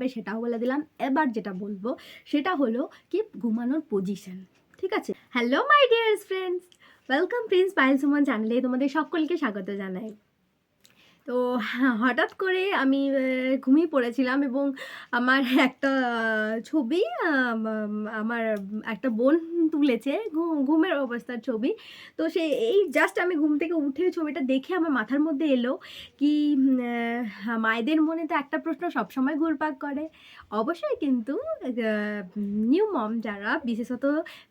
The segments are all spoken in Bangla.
ঘুমাবে সেটাও বলে দিলাম। এবার যেটা বলব, সেটা হলো কি ঘুমানোর পজিশন ঠিক আছে? Hello my dear friends welcome Prince Payel Suman চ্যানেলে তোমাদের সকলকে স্বাগত জানাই। তো হঠাৎ করে আমি ঘুমিয়ে পড়েছিলাম এবং আমার একটা ছবি আমার একটা বোন তুলেছে ঘুমের অবস্থার ছবি। তো সে, এই জাস্ট আমি ঘুম থেকে উঠে ছবিটা দেখে আমার মাথার মধ্যে এলো কি মায়েদের মনে তো একটা প্রশ্ন সবসময় ঘুরপাক করে। অবশ্যই কিন্তু নিউ মম যারা, বিশেষত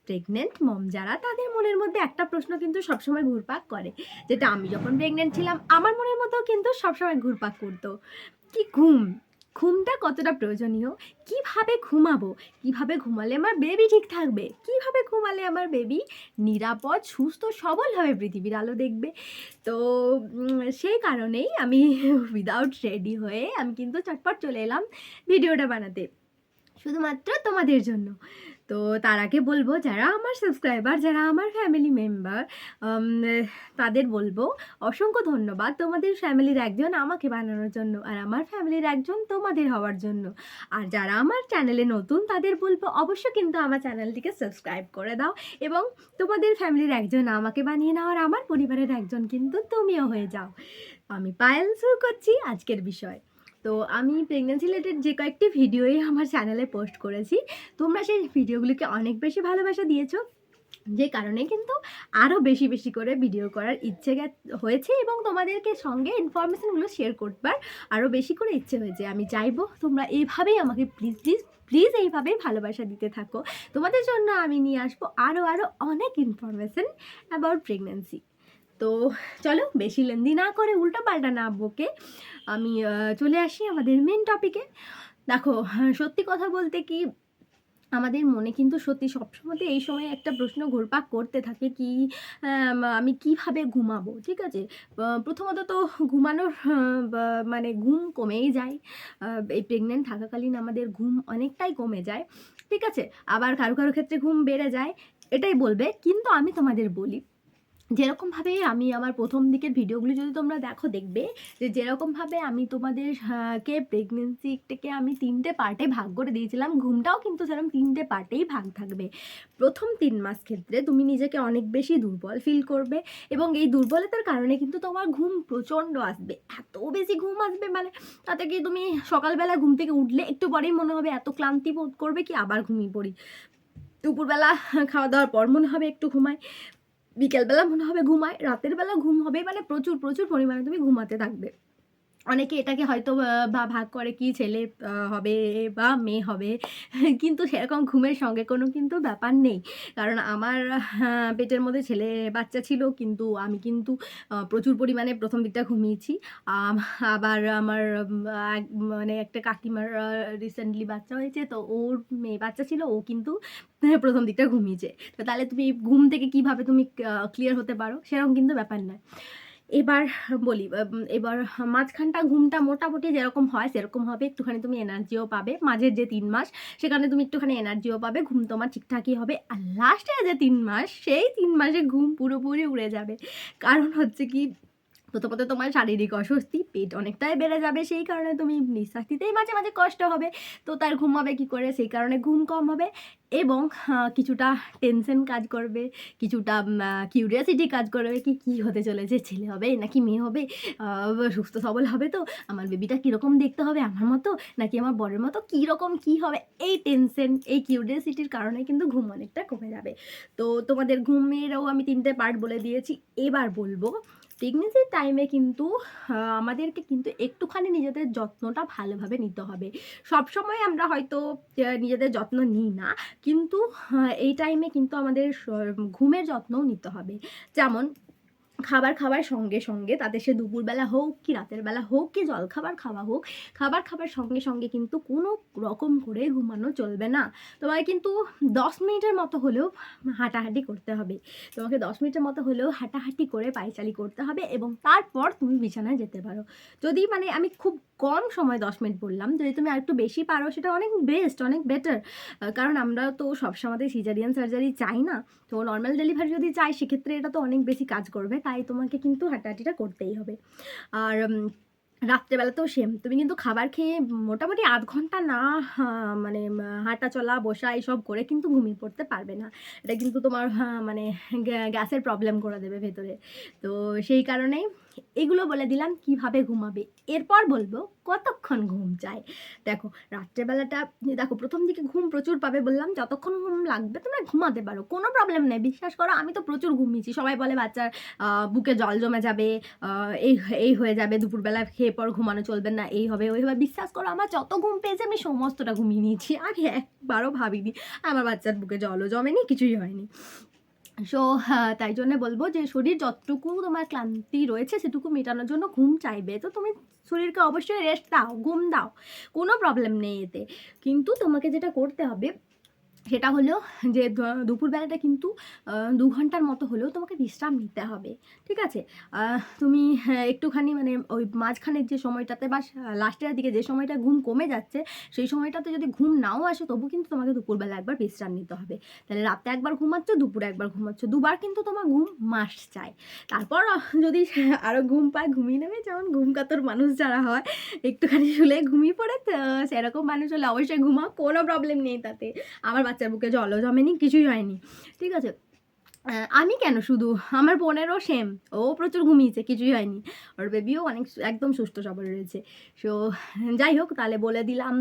প্রেগনেন্ট মম যারা, তাদের মনের মধ্যে একটা প্রশ্ন কিন্তু সবসময় ঘুরপাক করে। যেটা আমি যখন প্রেগনেন্ট ছিলাম, আমার মনের মধ্যেও কিন্তু সবসময় ঘুরপাক করতো। কি ঘুম? ঘুমটা কতটা প্রয়োজনীয়? কীভাবে ঘুমাবো? কীভাবে ঘুমালে আমার বেবি ঠিক থাকবে? কীভাবে ঘুমালে আমার বেবি নিরাপদ, সুস্থ, সবল হবে পৃথিবীর আলো দেখবে? তো সেই কারণেই আমি উইদাউট রেডি হয়ে আমি কিন্তু চটপট চলে এলাম ভিডিওটা বানাতে। শুধুমাত্র তোমাদের জন্য। তো তার আগে বলব, যারা আমার সাবস্ক্রাইবার যারা আমার ফ্যামিলি মেম্বার তাদের বলব, অসংখ্য ধন্যবাদ তোমাদের ফ্যামিলির একজন আমাকে বানানোর জন্য আর আমার ফ্যামিলির একজন তোমাদের হওয়ার জন্য। আর যারা আমার চ্যানেলে নতুন, তাদের বলব অবশ্য কিন্তু আমার চ্যানেলটিকে সাবস্ক্রাইব করে দাও এবং তোমাদের ফ্যামিলির একজন আমাকে বানিয়ে নাও আর আমার পরিবারের একজন কিন্তু তুমিও হয়ে যাও। আমি পায়েল শুরু করছি আজকের বিষয়। তো আমি প্রেগনেন্সি রিলেটেড যে কয়েকটি ভিডিওই আমার চ্যানেলে পোস্ট করেছি। তোমরা সেই ভিডিওগুলিকে অনেক বেশি ভালোবাসা দিয়েছ, যে কারণে কিন্তু আরও বেশি বেশি করে ভিডিও করার ইচ্ছে হয়েছে এবং তোমাদেরকে সঙ্গে ইনফরমেশনগুলো শেয়ার করবার আরও বেশি করে ইচ্ছে হয়েছে। আমি চাইব তোমরা এইভাবেই আমাকে প্লিজ প্লিজ প্লিজ এইভাবেই ভালোবাসা দিতে থাকো। তোমাদের জন্য আমি নিয়ে আসব আরও আরও অনেক ইনফরমেশন অ্যাবাউট প্রেগনেন্সি তো চলো বেশি লেন্দি না করে উল্টো পাল্টা না বকে আমি চলে আসি আমাদের মেন টপিকে দেখো হ্যাঁ, সত্যি কথা বলতে কি আমাদের মনে কিন্তু সত্যি সবসময় এই সময় একটা প্রশ্ন ঘুরপাক করতে থাকে কি আমি কীভাবে ঘুমাবো ঠিক আছে? প্রথমত তো ঘুমানোর মানে ঘুম কমেই যায়। এই প্রেগনেন্ট থাকাকালীন আমাদের ঘুম অনেকটাই কমে যায় ঠিক আছে? আবার কারও কারও ক্ষেত্রে ঘুম বেড়ে যায় এটাই বলবে। কিন্তু আমি তোমাদের বলি যেরকমভাবে আমি আমার প্রথম দিকের ভিডিওগুলি যদি তোমরা দেখো দেখবে, যে যেরকমভাবে আমি তোমাদের কে প্রেগনেন্সিটাকে আমি তিনটে পার্টে ভাগ করে দিয়েছিলাম, ঘুমটাও কিন্তু সেরকম তিনটে পার্টেই ভাগ থাকবে। প্রথম তিন মাস ক্ষেত্রে তুমি নিজেকে অনেক বেশি দুর্বল ফিল করবে এবং এই দুর্বলতার কারণে কিন্তু তোমার ঘুম প্রচণ্ড আসবে। এত বেশি ঘুম আসবে মানে তাতে কি তুমি সকালবেলা ঘুম থেকে উঠলে একটু পরেই মনে হবে এত ক্লান্তি বোধ করবে কি আবার ঘুমিয়ে পড়ি। দুপুরবেলা খাওয়া দাওয়ার পর মনে হবে একটু ঘুমাই। বিকেলবেলা মনে হবে ঘুমায়, রাতের বেলা ঘুম হবে মানে প্রচুর প্রচুর পরিমাণে তুমি ঘুমাতে থাকবে। অনেকে এটাকে হয়তো বা ভাগ করে কি ছেলে হবে বা মেয়ে হবে, কিন্তু সেরকম ঘুমের সঙ্গে কোনো কিন্তু ব্যাপার নেই। কারণ আমার পেটের মধ্যে ছেলে বাচ্চা ছিল, কিন্তু আমি কিন্তু প্রচুর পরিমাণে প্রথম দিকটা ঘুমিয়েছি। আবার আমার মানে একটা কাকিমার রিসেন্টলি বাচ্চা হয়েছে, তো ওর মেয়ে বাচ্চা ছিল, ও কিন্তু প্রথম দিকটা ঘুমিয়েছে। তো তাহলে তুমি ঘুম থেকে কীভাবে তুমি ক্লিয়ার হতে পারো, সেরকম কিন্তু ব্যাপার নয়। এবার বলি এবার মাঝখানটা ঘুমটা মোটামুটি যেরকম হয় সেরকম হবে। একটুখানি তুমি এনার্জিও পাবে মাঝের যে তিন মাস, সেখানে তুমি একটুখানি এনার্জিও পাবে, ঘুম তোমার ঠিকঠাকই হবে। আর লাস্টে যে তিন মাস, সেই তিন মাসে ঘুম পুরোপুরি উড়ে যাবে। কারণ হচ্ছে কি প্রথমত তোমার শারীরিক অস্বস্তি, পেট অনেকটাই বেড়ে যাবে, সেই কারণে তুমি নিঃশ্বাস নিতেই মাঝে মাঝে কষ্ট হবে। তো তার ঘুম হবে কী করে? সেই কারণে ঘুম কম হবে এবং কিছুটা টেনশন কাজ করবে, কিছুটা কিউরিয়াসিটি কাজ করবে কি কি হতে চলেছে, ছেলে হবে নাকি মেয়ে হবে? সুস্থ সবল হবে তো? আমার বেবিটা কীরকম দেখতে হবে? আমার মতো? নাকি আমার বরের মতো? কীরকম কী হবে? এই টেনশন এই কিউরিয়াসিটির কারণে কিন্তু ঘুম অনেকটা কমে যাবে। তো তোমাদের ঘুমেরও আমি তিনটে পার্ট বলে দিয়েছি। এবার বলব প্রেগনেন্সির টাইমে কিন্তু আমাদেরকে কিন্তু একটুখানি নিজেদের যত্নটা ভালোভাবে নিতে হবে। সবসময় আমরা হয়তো নিজেদের যত্ন নিই না, কিন্তু এই টাইমে কিন্তু আমাদের ঘুমের যত্নও নিতে হবে। যেমন খাবার খাবার সঙ্গে সঙ্গে তাতে সে দুপুরবেলা হোক কি রাতের বেলা হোক কি জলখাবার খাওয়া হোক, খাবার খাবার সঙ্গে সঙ্গে কিন্তু কোনো রকম করে ঘুমানো চলবে না। তোমাকে কিন্তু দশ মিনিটের মতো হলেও হাঁটাহাঁটি করতে হবে। তোমাকে দশ মিনিটের মতো হলেও হাঁটাহাঁটি করে পায়চালি করতে হবে এবং তারপর তুমি বিছানায় যেতে পারো। যদি মানে আমি খুব কম সময় দশ মিনিট বললাম, যদি তুমি আরেকটু বেশি পারো সেটা অনেক বেস্ট অনেক বেটার কারণ আমরা তো সবসময় সিজারিয়ান সার্জারি চাই না। তো নর্মাল ডেলিভারি যদি চাই সেক্ষেত্রে এটা তো অনেক বেশি কাজ করবে। তাই তোমাকে কিন্তু হাঁটাহাঁটিটা করতেই হবে। আর রাত্রেবেলা তো সেম তুমি কিন্তু খাবার খেয়ে মোটামুটি আধ ঘণ্টা না মানে হাঁটা চলা, বসা, এইসব করে কিন্তু ঘুমিয়ে পড়তে পারবে না। এটা কিন্তু তোমার মানে গ্যা- গ্যাসের প্রবলেম করে দেবে ভেতরে। তো সেই কারণেই এগুলো বলে দিলাম কীভাবে ঘুমাবে। এরপর বলব কতক্ষণ ঘুম চাই দেখো, রাত্রেবেলাটা, দেখো, প্রথম দিকে ঘুম প্রচুর পাবে বললাম, যতক্ষণ ঘুম লাগবে তোমরা ঘুমাতে পারো, কোনো প্রবলেম নেই। বিশ্বাস করো, আমি তো প্রচুর ঘুমিয়েছি। সবাই বলে বাচ্চার বুকে জল জমে যাবে এই এই হয়ে যাবে, দুপুরবেলা খেয়ে পর ঘুমানো চলবে না, এই হবে, ওই হবে। বিশ্বাস করো, আমার যত ঘুম পেয়েছে আমি সমস্তটা ঘুমিয়ে নিয়েছি। আমি একবারও ভাবিনি, আমার বাচ্চার বুকে জলও জমেনি, কিছুই হয়নি। সো তাই জন্য বলব যে শরীর যতটুকু তোমার ক্লান্তি রয়েছে সেটুকু মেটানোর জন্য ঘুম চাইবে। তো তুমি শরীরকে অবশ্যই রেস্ট দাও, ঘুম দাও, কোনো প্রবলেম নেই এতে। কিন্তু তোমাকে যেটা করতে হবে সেটা হলো যে দুপুরবেলাটা কিন্তু দু ঘণ্টার মতো হলেও তোমাকে বিশ্রাম নিতে হবে ঠিক আছে? তুমি হ্যাঁ, একটুখানি মানে ওই মাঝখানের যে সময়টাতে বা লাস্টের দিকে যে সময়টা ঘুম কমে যাচ্ছে সেই সময়টাতে যদি ঘুম নাও আসে তবু কিন্তু তোমাকে দুপুরবেলা একবার বিশ্রাম নিতে হবে। তাহলে রাতে একবার ঘুমাচ্ছ দুপুরে একবার ঘুমাচ্ছ দুবার কিন্তু তোমার ঘুম মাস চাই তারপর যদি আরও ঘুম পায় ঘুমিয়ে নেবে যেমন ঘুম কাতর মানুষ যারা হয় একটুখানি শুলে ঘুমিয়ে পড়ে সেরকম মানুষ হলে অবশ্যই ঘুমাও কোনো প্রবলেম নেই তাতে। আমার বাচ্চার বুকে জলও জমেনি, কিছুই হয়নি। ঠিক আছে? আমি কেন শুধু? আমার বোনেরও সেম ও প্রচুর ঘুমিয়েছে, কিছুই হয়নি। ওর বেবিও অনেক একদম সুস্থ সবল রয়েছে। সো যাই হোক, তাহলে বলে দিলাম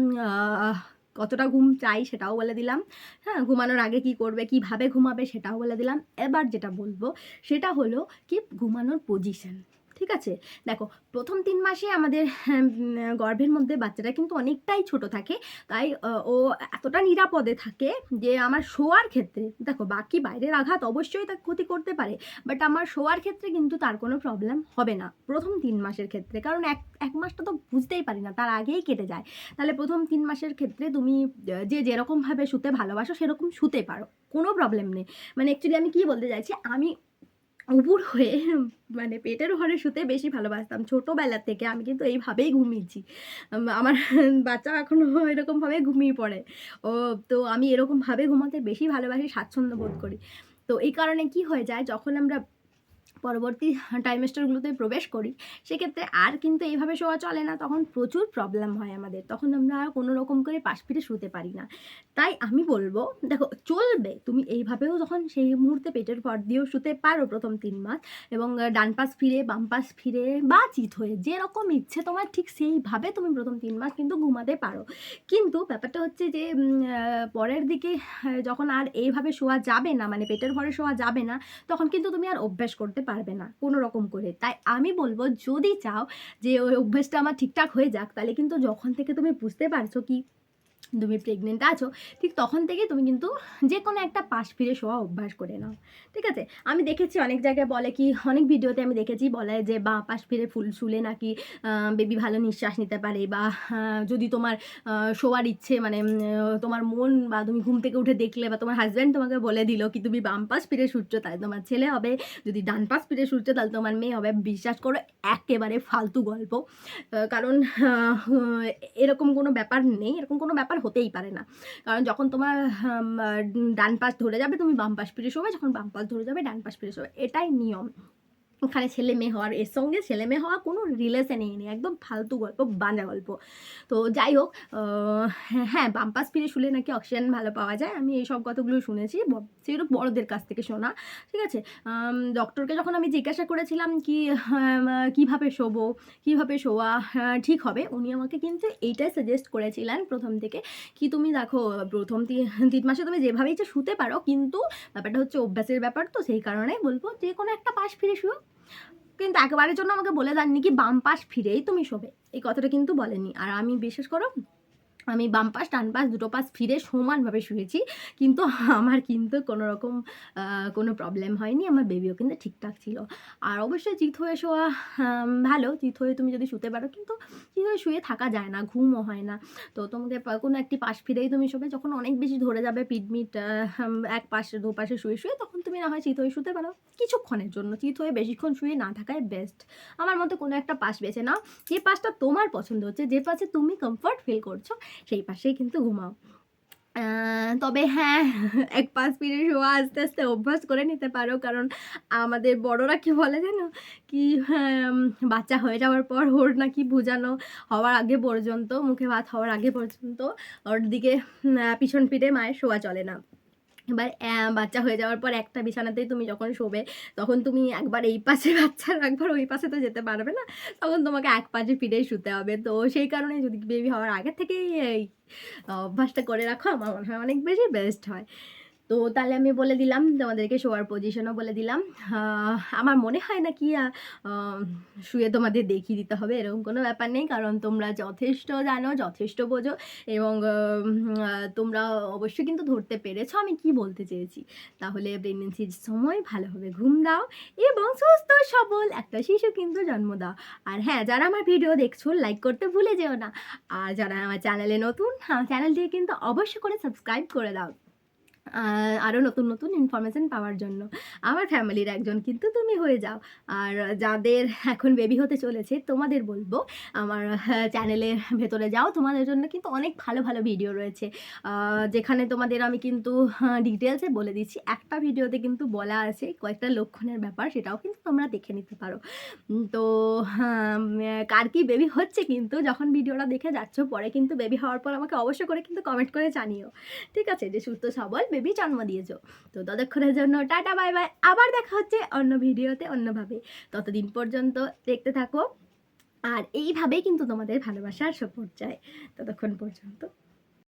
কতটা ঘুম চাই সেটাও বলে দিলাম। হ্যাঁ ঘুমানোর আগে কি করবে, কীভাবে ঘুমাবে সেটাও বলে দিলাম। এবার যেটা বলব, সেটা হলো কি ঘুমানোর পজিশন ঠিক আছে? দেখো প্রথম তিন মাসে আমাদের হ্যাঁ, গর্ভের মধ্যে বাচ্চাটা কিন্তু অনেকটাই ছোট থাকে। তাই ও এতটা নিরাপদে থাকে যে আমার শোয়ার ক্ষেত্রে দেখো বাকি বাইরের আঘাত অবশ্যই তার ক্ষতি করতে পারে বাট আমার শোয়ার ক্ষেত্রে কিন্তু তার কোনো প্রবলেম হবে না প্রথম তিন মাসের ক্ষেত্রে। কারণ এক এক মাসটা তো বুঝতেই পারি না তার আগেই কেটে যায়। তাহলে প্রথম তিন মাসের ক্ষেত্রে তুমি যে যেরকমভাবে শুতে ভালোবাসো সেরকম শুতে পারো কোনো প্রবলেম নেই। মানে অ্যাকচুয়ালি আমি কি বলতে চাইছি আমি উপুর হয়ে মানে পেটের ঘরে শুতে বেশি ভালোবাসতাম। ছোটোবেলার থেকে আমি কিন্তু এইভাবেই ঘুমিয়েছি। আমার বাচ্চা এখনও এরকমভাবে ঘুমিয়ে পড়ে। ও, তো আমি এরকমভাবে ঘুমাতে বেশি ভালোবাসি, স্বাচ্ছন্দ্য বোধ করি। তো এই কারণে কি হয়ে যায়, যখন আমরা পরবর্তী টাইমেস্টারগুলোতে প্রবেশ করি, সেক্ষেত্রে আর কিন্তু এইভাবে শোয়া চলে না। তখন প্রচুর প্রবলেম হয় আমাদের। তখন আমরা আর কোনো রকম করে পাশ ফিরে শুতে পারি না। তাই আমি বলব, দেখো, চলবে। তুমি এইভাবেও যখন সেই মুহূর্তে পেটের ভর দিয়েও শুতে পারো প্রথম তিন মাস এবং ডান পাশ ফিরে, বাম পাশ ফিরে বা চিত হয়ে যেরকম ইচ্ছে তোমার ঠিক সেইভাবে তুমি প্রথম তিন মাস কিন্তু ঘুমাতে পারো। কিন্তু ব্যাপারটা হচ্ছে যে পরের দিকে যখন আর এইভাবে শোয়া যাবে না মানে পেটের ভরে শোয়া যাবে না, তখন কিন্তু তুমি আর অভ্যাস করতে পারবে না কোনো রকম করে। তাই আমি বলব, যদি চাও যে ওই অভ্যেসটা আমার ঠিকঠাক হয়ে যাক, তাহলে কিন্তু যখন থেকে তুমি বুঝতে পারছ কি তুমি প্রেগনেন্ট আছো, ঠিক তখন থেকে তুমি কিন্তু যে কোনো একটা পাশ ফিরে শোয়া অভ্যাস করে নাও, ঠিক আছে? আমি দেখেছি অনেক জায়গায় বলে কি, অনেক ভিডিওতে আমি দেখেছি বলে যে, বা পাশ ফিরে ফুল শুলে নাকি বেবি ভালো নিঃশ্বাস নিতে পারে বা যদি তোমার শোয়ার ইচ্ছে মানে তোমার মন বা তুমি ঘুম থেকে উঠে দেখলে বা তোমার হাজব্যান্ড তোমাকে বলে দিল কি, তুমি বাম পাশ ফিরে শুচ্ছ, তাহলে তোমার ছেলে হবে। যদি ডান পাশ ফিরে শুচ্ছ, তাহলে তোমার মেয়ে হবে। বিশ্বাস করো, একেবারে ফালতু গল্প। কারণ এরকম কোনো ব্যাপার নেই, এরকম কোনো ব্যাপার হতেই পারে না। কারণ যখন তোমার ডান পাশ ধরে যাবে, তুমি বাম পাশ ফিরে শোবে, যখন বাম পাশ ধরে যাবে, ডান পাশ ফিরে শোবে, এটাই নিয়ম। ওখানে ছেলে মেয়ে হওয়ার এর সঙ্গে ছেলে মেয়ে হওয়া কোনো রিলেশনেই নেই একদম ফালতু গল্প বাঁধা গল্প। তো যাই হোক হ্যাঁ বাম পাশ ফিরে শুলে নাকি অক্সিজেন ভালো পাওয়া যায় আমি এই সব কথাগুলো শুনেছি সেগুলো বড়দের কাছ থেকে শোনা ঠিক আছে? ডক্টরকে যখন আমি জিজ্ঞাসা করেছিলাম কি কীভাবে শোবো কীভাবে শোয়া আহ, ঠিক হবে উনি আমাকে কিন্তু এইটাই সাজেস্ট করেছিলেন প্রথম থেকে কি তুমি দেখো প্রথম তিন মাসে তুমি যেভাবে ইচ্ছে শুতে পারো কিন্তু ব্যাপারটা হচ্ছে অভ্যাসের ব্যাপার তো সেই কারণে বলব যে কোনো একটা পাশ ফিরে শুও কিন্তু একেবারের জন্য আমাকে বলে দেননি কি বাম পাশ ফিরেই তুমি শোবে। এই কথাটা কিন্তু বলেনি। আর আমি বিশ্বাস করো আমি বাম পাশ, ডান পাশ, দুটো পাশ ফিরে সমানভাবে শুয়েছি। কিন্তু আমার কিন্তু কোনো রকম কোনো প্রবলেম হয়নি। আমার বেবিও কিন্তু ঠিকঠাক ছিল। আর অবশ্যই চিত হয়ে শোয়া ভালো। চিত হয়ে তুমি যদি শুতে পারো, কিন্তু চিত হয়ে শুয়ে থাকা যায় না, ঘুমও হয় না। তো তোমাকে কোনো একটি পাশ ফিরেই তুমি শোবে। যখন অনেক বেশি ধরে যাবে পিটমিট এক পাশে, দু পাশে শুয়ে শুয়ে, তখন তুমি না হয় চিত হয়ে শুতে পারো। কিছুক্ষণের জন্য। চিত হয়ে বেশিক্ষণ শুয়ে না থাকাই বেস্ট আমার মতে কোনো একটা পাশ বেছে নাও। যে পাশটা তোমার পছন্দ হচ্ছে, যে পাশে তুমি কমফর্ট ফিল করছ সেই পাশেই কিন্তু ঘুমাও। তবে হ্যাঁ এক পাঁচ মিনিট শোয়া আস্তে আস্তে অভ্যাস করে নিতে পারো। কারণ আমাদের বড়রা কি বলে যেন কি হ্যাঁ, বাচ্চা হয়ে যাওয়ার পর ওর নাকি বুঝানো হওয়ার আগে পর্যন্ত মুখে ভাত হওয়ার আগে পর্যন্ত ওর দিকে পিছন পিঠে মায়ের শোয়া চলে না। এবার বাচ্চা হয়ে যাওয়ার পর একটা বিছানাতেই তুমি যখন শোবে, তখন তুমি একবার এই পাশে বাচ্চার, একবার ওই পাশে তো যেতে পারবে না, তখন তোমাকে এক পাশে ফিরেই শুতে হবে। তো সেই কারণে যদি বেবি হওয়ার আগে থেকেই এই, অভ্যাসটা করে রাখো, আমার মনে হয় অনেক বেশি বেস্ট হয়। তো তাহলে আমি বলে দিলাম, তোমাদেরকে শোয়ার পজিশনও বলে দিলাম। আমার মনে হয় না কি শুয়ে তোমাদের দেখিয়ে দিতে হবে, এরকম কোনো ব্যাপার নেই। কারণ তোমরা যথেষ্ট জানো, যথেষ্ট বোঝো এবং তোমরা অবশ্যই কিন্তু ধরতে পেরেছ আমি কি বলতে চেয়েছি। তাহলে প্রেগনেন্সির সময় ভালোভাবে ঘুম দাও এবং সুস্থ, সবল একটা শিশু কিন্তু জন্ম দাও। আর হ্যাঁ যারা আমার ভিডিও দেখছ লাইক করতে ভুলে যেও না। আর যারা আমার চ্যানেলে নতুন আমার চ্যানেলটিকে কিন্তু অবশ্যই করে সাবস্ক্রাইব করে দাও। আরও নতুন নতুন ইনফরমেশান পাওয়ার জন্য। আমার ফ্যামিলির একজন কিন্তু তুমি হয়ে যাও। আর যাদের এখন বেবি হতে চলেছে তোমাদের বলব আমার চ্যানেলের ভেতরে যাও। তোমাদের জন্য কিন্তু অনেক ভালো ভালো ভিডিও রয়েছে। যেখানে তোমাদের আমি কিন্তু ডিটেলসে বলে দিচ্ছি। একটা ভিডিওতে কিন্তু বলা আছে কয়েকটা লক্ষণের ব্যাপার সেটাও কিন্তু তোমরা দেখে নিতে পারো। তো হ্যাঁ, কার কি বেবি হচ্ছে কিন্তু যখন ভিডিওটা দেখে যাচ্ছ পরে কিন্তু বেবি হওয়ার পর আমাকে অবশ্যই করে কিন্তু কমেন্ট করে জানিও। ঠিক আছে? যে সুস্থ সবল বেবি জন্ম দিয়েছ। তো ততক্ষণের জন্য টাটা, বাই বাই। আবার দেখা হচ্ছে অন্য ভিডিওতে অন্যভাবে। ততদিন পর্যন্ত দেখতে থাকো। আর এইভাবেই কিন্তু তোমাদের ভালোবাসার সাপোর্ট চাই, ততক্ষণ পর্যন্ত।